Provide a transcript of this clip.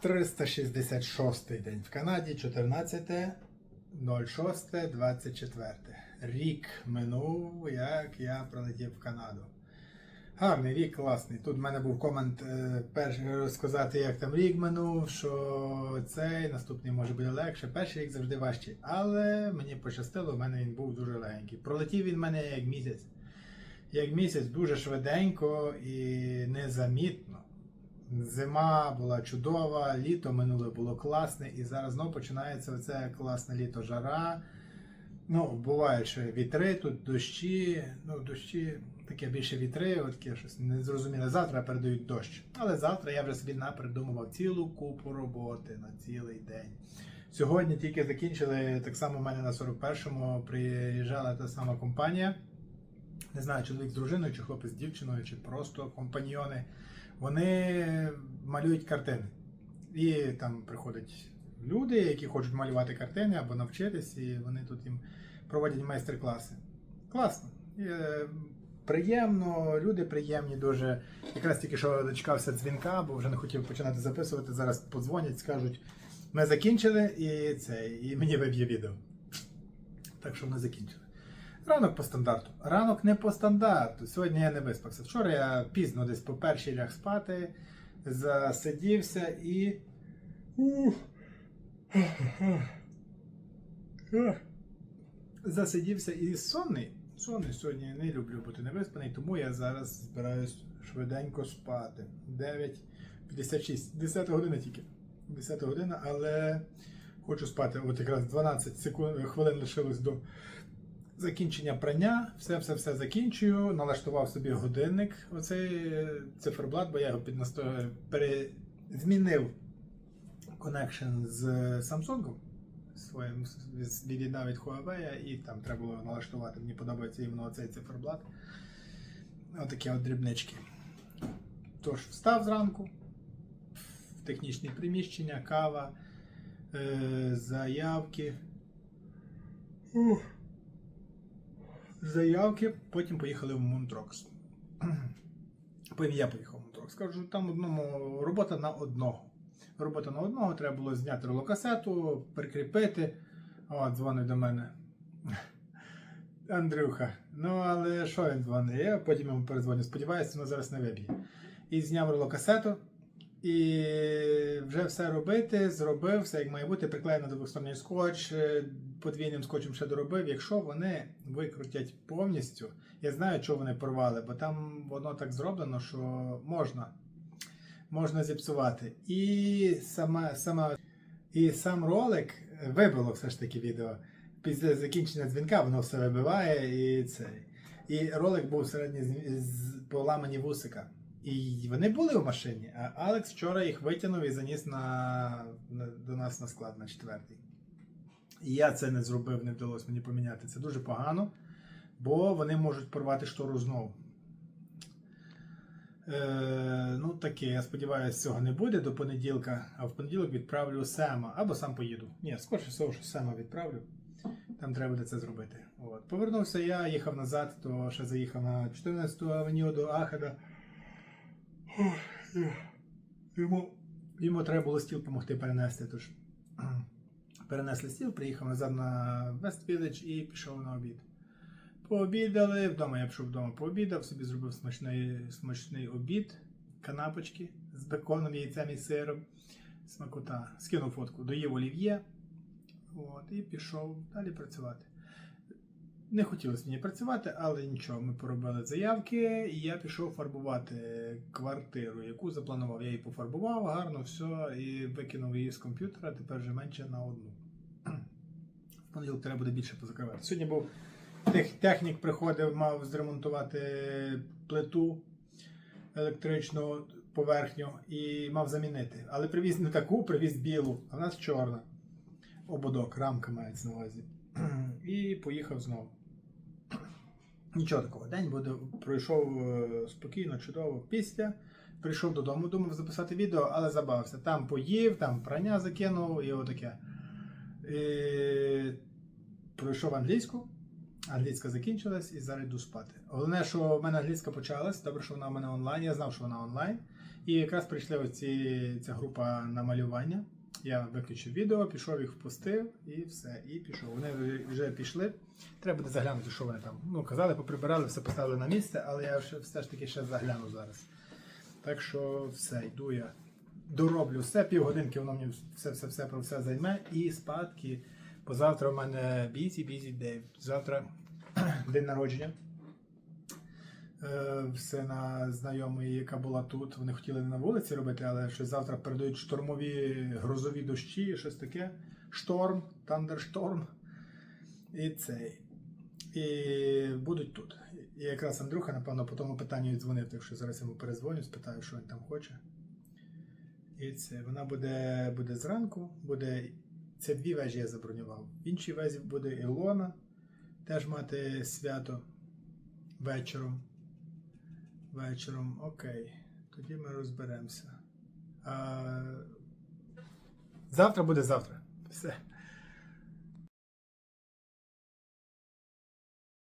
366 день в Канаді, 14.06.24. Рік минув, як я прилетів в Канаду. Гарний рік, класний. Тут в мене був комент е, перший розказати, як там рік минув, що цей наступний може буде легше. Перший рік завжди важчий. Але мені пощастило, в мене він був дуже легенький. Пролетів він в мене як місяць. Як місяць дуже швиденько і незамітно. Зима була чудова, літо минуле було класне, і зараз знову починається оце класне літо жара. Ну, бувають ще вітри, тут дощі. Ну, дощі таке більше вітри, таке щось незрозуміле. Завтра передають дощ. Але завтра я вже собі напридумував цілу купу роботи на цілий день. Сьогодні тільки закінчили, так само в мене на 41-му приїжджала та сама компанія. Не знаю, чоловік з дружиною, чи хлопець з дівчиною, чи просто компаньйони. Вони малюють картини. І там приходять люди, які хочуть малювати картини або навчитись, і вони тут їм проводять майстер-класи. Класно. Е, приємно, люди приємні дуже. Якраз тільки що дочекався дзвінка, бо вже не хотів починати записувати. Зараз подзвонять, скажуть, ми закінчили, і це, і мені виб'є відео. Так що ми закінчили. Ранок по стандарту. Ранок не по стандарту. Сьогодні я не виспався. Вчора я пізно десь по першій ляг спати, засидівся і. Засидівся і сонний. Сонний сьогодні не люблю бути невиспаний, тому я зараз збираюсь швиденько спати. 9.56. 10 година тільки. 10 година, але хочу спати. От якраз 12 секунд, хвилин лишилось до закінчення прання. Все, все, все закінчую. Налаштував собі годинник. Оцей е, циферблат, бо я його під насто... пере... змінив connection з Samsung своїм від'єднав від Huawei, і там треба було налаштувати. Мені подобається іменно цей циферблат. Отакі от дрібнички. Тож, встав зранку в технічні приміщення, кава, е, заявки. Ух. Заявки, потім поїхали в Монтрокс. Потім я поїхав в Монтрокс. Кажу, там одному робота на одного. Робота на одного, треба було зняти ролокасету, прикріпити. О, дзвонить до мене. Андрюха. Ну, але що він дзвонить? Я потім йому перезвоню. Сподіваюся, воно зараз не виб'є. І зняв ролокасету. І вже все робити, зробив, все як має бути, приклеєно до двосторонній скотч, подвійним скотчем ще доробив. Якщо вони викрутять повністю, я знаю, що вони порвали, бо там воно так зроблено, що можна, можна зіпсувати. І сама, сама, і сам ролик вибило все ж таки відео. Після закінчення дзвінка воно все вибиває і це. І ролик був середній з, з поламані вусика. І вони були в машині, а Алекс вчора їх витягнув і заніс на, на, до нас на склад на четвертий. І я це не зробив, не вдалося мені поміняти. Це дуже погано, бо вони можуть порвати штору знову. Е, ну таке, я сподіваюся, цього не буде до понеділка, а в понеділок відправлю Сема або сам поїду. Ні, скорше всього, що Сема відправлю. Там треба буде це зробити. От. Повернувся я, їхав назад, то ще заїхав на 14 авеню до Ахеда. Йому, йому треба було стіл допомогти перенести. Тож перенесли стіл, приїхав назад на Village і пішов на обід. Пообідали, вдома я пішов вдома, пообідав, собі зробив смачний, смачний обід, канапочки з беконом, яйцем і сиром. Смакота. Скинув фотку, доїв олів'є. От, і пішов далі працювати. Не хотілося мені працювати, але нічого, ми поробили заявки, і я пішов фарбувати квартиру, яку запланував. Я її пофарбував гарно, все, і викинув її з комп'ютера, тепер вже менше на одну. Понеділок треба буде більше позакривати. Сьогодні був тех- технік приходив, мав зремонтувати плиту електричну поверхню і мав замінити. Але привіз не таку, привіз білу, а в нас чорна. Ободок, рамка мається на увазі. І поїхав знову. Нічого такого. День буде пройшов е, спокійно, чудово. Після прийшов додому, думав записати відео, але забавився. Там поїв, там прання закинув і отаке. І пройшов англійську. Англійська закінчилась і зараз йду спати. Головне, що в мене англійська почалась, добре, що вона в мене онлайн. Я знав, що вона онлайн. І якраз прийшли оці, ця група на малювання. Я виключив відео, пішов їх впустив і все. І пішов. Вони вже пішли. Треба буде заглянути, що вони там. Ну, казали, поприбирали, все поставили на місце, але я все ж таки ще загляну зараз. Так що все, йду я. Дороблю все, півгодинки воно мені все, все, все про все займе. І спадки. Бо завтра в мене бізі, бізі день. Завтра день народження. Е, Все на знайомої, яка була тут. Вони хотіли не на вулиці робити, але щось завтра передають штормові грозові дощі, щось таке. Шторм, тандершторм. І цей. І будуть тут. І якраз Андрюха, напевно, по тому питанню віддзвонив, так що зараз йому перезвоню, спитаю, що він там хоче. І це вона буде, буде зранку, буде. Це дві вежі я забронював. В іншій вежі буде Ілона, теж мати свято вечором. Вечором, окей. Тоді ми розберемося. А... Завтра буде завтра. Все.